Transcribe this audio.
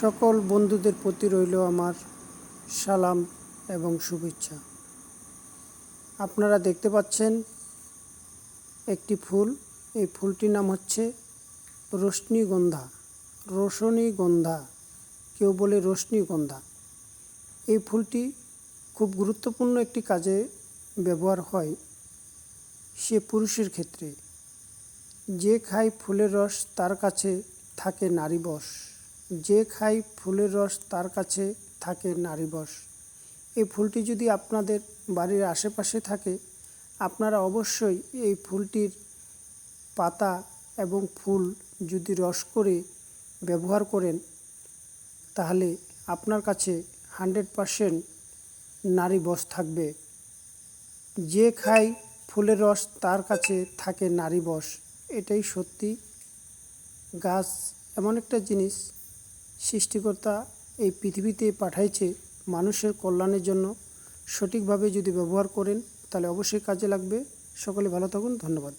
সকল বন্ধুদের প্রতি রইল আমার সালাম এবং শুভেচ্ছা। আপনারা দেখতে পাচ্ছেন একটি ফুল। এই ফুলটির নাম হচ্ছে রশ্মিগন্ধা। রোশনীগন্ধা কেউ বলে রশ্মিগন্ধা। এই ফুলটি খুব গুরুত্বপূর্ণ একটি কাজে ব্যবহার হয় সে পুরুষের ক্ষেত্রে। যে খায় ফুলের রস, তার কাছে থাকে নারী বশ। যে খায় ফুলের রস তার কাছে থাকে নারী বশ এই ফুলটি যদি আপনাদের বাড়ির আশেপাশে থাকে, আপনারা অবশ্যই এই ফুলটির পাতা এবং ফুল যদি রস করে ব্যবহার করেন, তাহলে আপনার কাছে হান্ড্রেড পারসেন্ট নারী বস থাকবে। যে খায় ফুলের রস তার কাছে থাকে নারী বস এটাই সত্যি। গাছ এমন একটা জিনিস সৃষ্টিকর্তা এই পৃথিবীতে পাঠাইছে মানুষের কল্যাণের জন্য। সঠিকভাবে যদি ব্যবহার করেন, তাহলে অবশ্যই কাজে লাগবে। সকলে ভালো থাকুন, ধন্যবাদ।